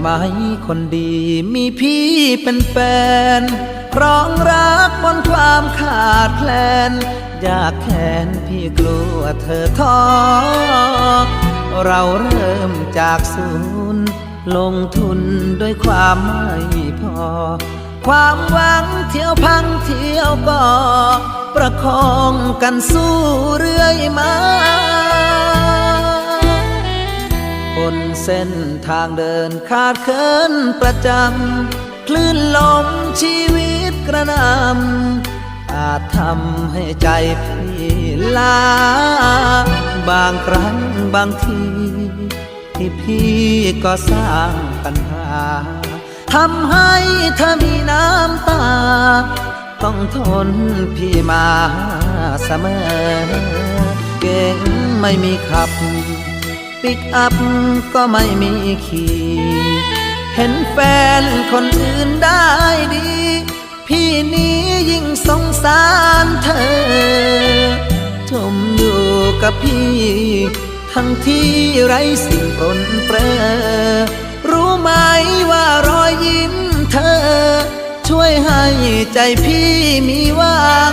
ไหมคนดีมีพี่เป็นแฟนร้องรักบนความขาดแคลน อยากแค้นพี่กลัวเธอท้อ เราเริ่มจากศูนย์ ลงทุนด้วยความไม่พอ ความหวังเที่ยวพังเที่ยวก็ประคองกันสู้เรื่อยมา นเส้นทางเดินขาดเคินประจำ คลื่นลมชีวิตกระนำอาจทำให้ใจพี่ลาบางครั้งบางทีที่พี่ก็สร้างปัญหาทำให้เธอมีน้ำตา ต้องทนพี่มาเสมอ เก่งไม่มีขับ ปิกอัพก็ไม่มีขี่เห็นแฟนคนอื่นได้ดี พี่นี้ยิ่งสงสารเธอ จมอยู่กับพี่ ทั้งที่ไร้สิ่งปนเปรอรู้ไหมว่ารอยยิ้มเธอ ช่วยให้ใจพี่มีหวัง